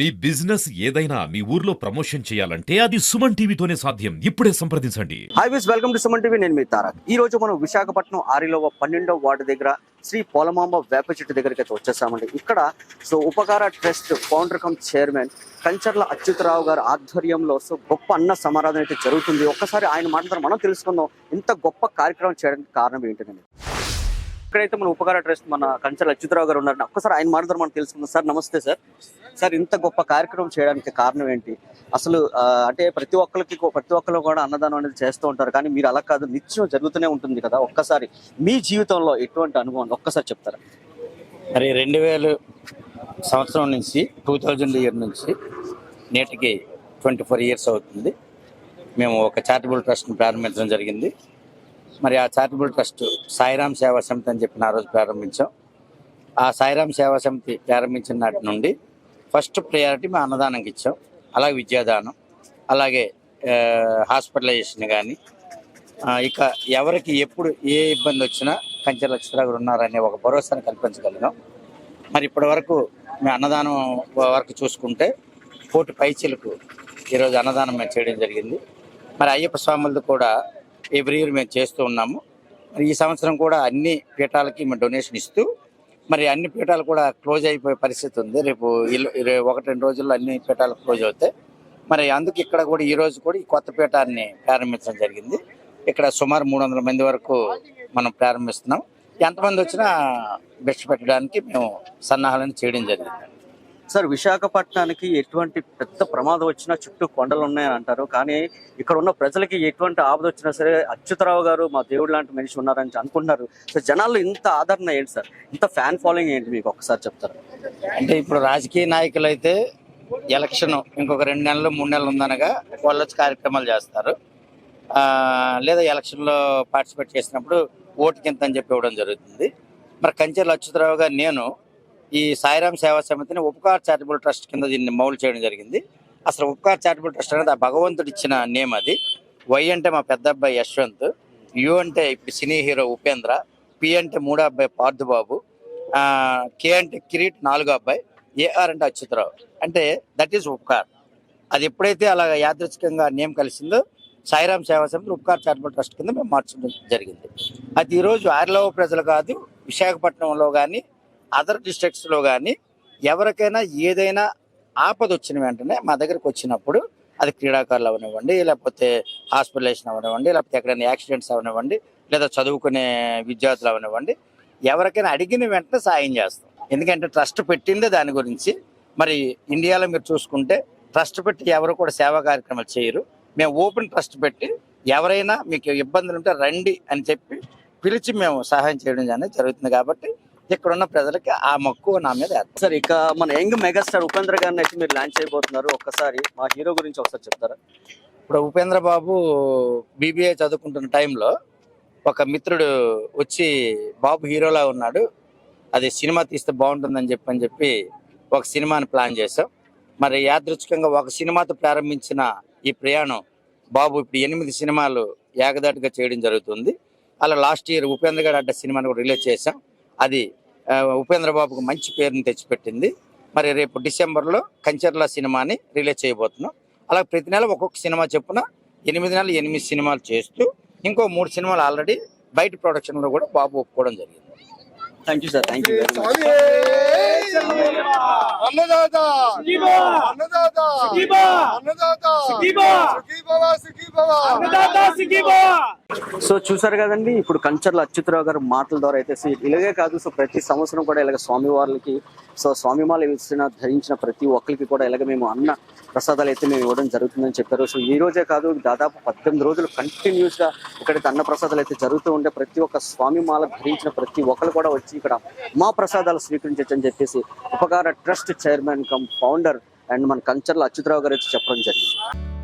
మీ business ఏదైనా మీ ఊర్లో promotion చేయాలంటే అది సుమన్ టీవీతోనే సాధ్యం. ఇప్పుడే సంప్రదించండి. హై విస్ వెల్కమ్ టు సుమన్ టీవీ నేను మీ తారక్. ఈ రోజు మనం విశాఖపట్నం ఆరిలో పన్నెండవ వార్డు దగ్గర శ్రీ పోలమాంబ వేప చెట్టు దగ్గరికి అయితే వచ్చేసామండి. ఇక్కడ so Upakara trust founder cum chairman Kancharla Achyutarao గారి ఆధ్వర్యంలో సో గొప్ప అన్న సమారాధన అయితే జరుగుతుంది. ఒక్కసారి ఆయన మాట్లాడారు మనం తెలుసుకుందాం. ఇంత గొప్ప కార్యక్రమం చేయడానికి కారణం ఏంటండి ఇక్కడైతే మన ఉపకార ట్రస్ట్ మన కంచర్ల అచ్యుతరావు గారు ఉన్నారని ఒక్కసారి ఆయన మాట్లాడారు మనం తెలుసుకుందాం. సార్ నమస్తే సార్. సార్ ఇంత గొప్ప కార్యక్రమం చేయడానికి కారణం ఏంటి? అసలు అంటే ప్రతి ఒక్కరికి ప్రతి ఒక్కరు కూడా అన్నదానం అనేది చేస్తూ ఉంటారు కానీ మీరు అలా కాదు నిత్యం జరుగుతూనే ఉంటుంది కదా. ఒక్కసారి మీ జీవితంలో ఎటువంటి అనుభవం ఒక్కసారి చెప్తారా? మరి రెండు వేలు సంవత్సరం నుంచి టూ థౌజండ్ ఇయర్ నుంచి నేటికి ట్వంటీ ఫోర్ ఇయర్స్ అవుతుంది. మేము ఒక చారిటబుల్ ట్రస్ట్ని ప్రారంభించడం జరిగింది. మరి ఆ చారిటబుల్ ట్రస్ట్ సాయిరామ్ సేవా సమితి అని చెప్పిన ఆ రోజు ప్రారంభించాం. ఆ సాయిరామ్ సేవా సమితి ప్రారంభించిన నాటి నుండి ఫస్ట్ ప్రయారిటీ మా అన్నదానంకి ఇచ్చాం. అలాగే విద్యాదానం అలాగే హాస్పిటలైజేషన్ కానీ ఇక ఎవరికి ఎప్పుడు ఏ ఇబ్బంది వచ్చినా కంచె లక్షల ఉన్నారనే ఒక భరోసాను కల్పించగలిగాం. మరి ఇప్పటి వరకు మేము అన్నదానం వరకు చూసుకుంటే కోటి పైచీలకు ఈరోజు అన్నదానం మేము చేయడం జరిగింది. మరి అయ్యప్ప స్వాములది కూడా ఎవ్రీ ఇయర్ మేము చేస్తూ ఉన్నాము. మరి ఈ సంవత్సరం కూడా అన్ని పీఠాలకి మేము డొనేషన్ ఇస్తూ మరి అన్ని పీఠాలు కూడా క్లోజ్ అయిపోయే పరిస్థితి ఉంది. రేపు ఇల్లు- ఒకటి రెండు రోజుల్లో అన్ని పీఠాలు క్లోజ్ అవుతాయి. మరి అందుకు ఇక్కడ కూడా ఈ రోజు కూడా ఈ కొత్త పీఠాన్ని ప్రారంభించడం జరిగింది. ఇక్కడ సుమారు మూడు వందల మంది వరకు మనం ప్రారంభిస్తున్నాం. ఎంతమంది వచ్చినా బెస్ట్ పెట్టడానికి మేము సన్నాహాలను చేయడం జరిగింది. సార్ విశాఖపట్నానికి ఎటువంటి పెద్ద ప్రమాదం వచ్చినా చుట్టూ కొండలు ఉన్నాయని అంటారు. కానీ ఇక్కడ ఉన్న ప్రజలకి ఎటువంటి ఆపద వచ్చినా సరే అచ్యుతరావు గారు మా దేవుడు లాంటి మనిషి ఉన్నారని అనుకుంటున్నారు. సో జనాల్లో ఇంత ఆదరణ ఏంటి సార్? ఇంత ఫ్యాన్ ఫాలోయింగ్ ఏంటి మీకు ఒకసారి చెప్తారు? అంటే ఇప్పుడు రాజకీయ నాయకులు అయితే ఎలక్షన్ ఇంకొక రెండు నెలలు మూడు నెలలు ఉందనగా వాళ్ళు వచ్చి కార్యక్రమాలు చేస్తారు. లేదా ఎలక్షన్లో పార్టిసిపేట్ చేసినప్పుడు ఓటుకి ఎంత అని చెప్పి ఇవ్వడం జరుగుతుంది. మరి కంచెల అచ్యుతరావు గారు నేను ఈ సాయిరామ్ సేవా సమితిని ఉపకార్ చారిటబుల్ ట్రస్ట్ కింద దీన్ని మౌలు చేయడం జరిగింది. అసలు ఉపకార్ చారిటబుల్ ట్రస్ట్ అనేది ఆ భగవంతుడు ఇచ్చిన నేమ్ అది. వై అంటే మా పెద్ద అబ్బాయి యశ్వంత్ యు అంటే ఇప్పుడు సినీ హీరో ఉపేంద్ర పి అంటే మూడో అబ్బాయి పార్థుబాబు కే అంటే కిరీట్ నాలుగో అబ్బాయి ఏఆర్ అంటే అచ్యుతరావు. అంటే దట్ ఈస్ ఉపకార్. అది ఎప్పుడైతే అలా యాదృచ్ఛికంగా నేమ్ కలిసిందో సాయిరామ్ సేవా సమితి ఉపకార్ చారిటబుల్ ట్రస్ట్ కింద మేము మార్చడం జరిగింది. అది ఈరోజు ఆరిలో ప్రజలు కాదు విశాఖపట్నంలో కానీ అదర్ డిస్ట్రిక్ట్స్లో కానీ ఎవరికైనా ఏదైనా ఆపద వచ్చిన వెంటనే మా దగ్గరకు వచ్చినప్పుడు అది క్రీడాకారులు అవనివ్వండి లేకపోతే హాస్పిటలైజేషన్ అవనివ్వండి లేకపోతే ఎక్కడైనా యాక్సిడెంట్స్ అవనివ్వండి లేదా చదువుకునే విద్యార్థులు అవనివ్వండి ఎవరికైనా అడిగిన వెంటనే సాయం చేస్తాం. ఎందుకంటే ట్రస్ట్ పెట్టిందే దాని గురించి. మరి ఇండియాలో మీరు చూసుకుంటే ట్రస్ట్ పెట్టి ఎవరు కూడా సేవా కార్యక్రమాలు చేయరు. మేము ఓపెన్ ట్రస్ట్ పెట్టి ఎవరైనా మీకు ఇబ్బందులు ఉంటే రండి అని చెప్పి పిలిచి మేము సహాయం చేయడం అనేది జరుగుతుంది కాబట్టి ఇక్కడ ఉన్న ప్రజలకి ఆ మక్కువ నా మీద. సార్ ఇక మన యంగ్ మెగాస్టార్ ఉపేంద్ర గారిని అయితే మీరు లాంచ్ అయిపోతున్నారు. ఒక్కసారి మా హీరో గురించి ఒకసారి చెప్తారా? ఇప్పుడు ఉపేంద్ర బాబు బీబీఐ చదువుకుంటున్న టైంలో ఒక మిత్రుడు వచ్చి బాబు హీరోలా ఉన్నాడు. అది సినిమా తీస్తే బాగుంటుందని చెప్పి అని చెప్పి ఒక సినిమాని ప్లాన్ చేసాం మరి యాదృచ్ఛికంగా ఒక సినిమాతో ప్రారంభించిన ఈ ప్రయాణం బాబు ఇప్పుడు ఎనిమిది సినిమాలు ఏకదాటిగా చేయడం జరుగుతుంది. అలా లాస్ట్ ఇయర్ ఉపేంద్ర గారు అడ్డ సినిమాని కూడా రిలీజ్ చేసాం అది ఆ, ఉపేంద్ర బాబుకు మంచి పేరుని తెచ్చిపెట్టింది. మరి రేపు డిసెంబర్లో కంచర్ల సినిమాని రిలీజ్ చేయబోతున్నాం. అలా ప్రతి నెల ఒక్కొక్క సినిమా చొప్పున ఎనిమిది నెలలు ఎనిమిది సినిమాలు చేస్తూ ఇంకో మూడు సినిమాలు ఆల్రెడీ బయట ప్రొడక్షన్లో కూడా బాబు ఒప్పుకోవడం జరిగింది. Thank you sir thank you very much అన్నదాత! అన్నదాత! అన్నదాత! సో చూసారు కదండి ఇప్పుడు కంచర్ల అచ్యుతరావు గారు మాటల ద్వారా అయితే సో ఇలాగే కాదు సో ప్రతి సంవత్సరం కూడా ఇలాగ స్వామి వారికి సో స్వామిమాల ఇచ్చిన ధరించిన ప్రతి ఒక్కరికి కూడా ఇలాగ మేము అన్న ప్రసాదాలు అయితే మేము ఇవ్వడం జరుగుతుందని చెప్పారు. సో ఈ రోజే కాదు దాదాపు పద్దెనిమిది రోజులు కంటిన్యూస్గా ఇక్కడైతే అన్న ప్రసాదాలు అయితే జరుగుతూ ఉంటే ప్రతి ఒక్క స్వామిమాల ధరించిన ప్రతి ఒక్కరు కూడా వచ్చి ఇక్కడ మా ప్రసాదాలు స్వీకరించచ్చు అని చెప్పేసి Upakara trust chairman cum founder and మన కంచర్ల అచ్యుతరావు గారు అయితే చెప్పడం జరిగింది.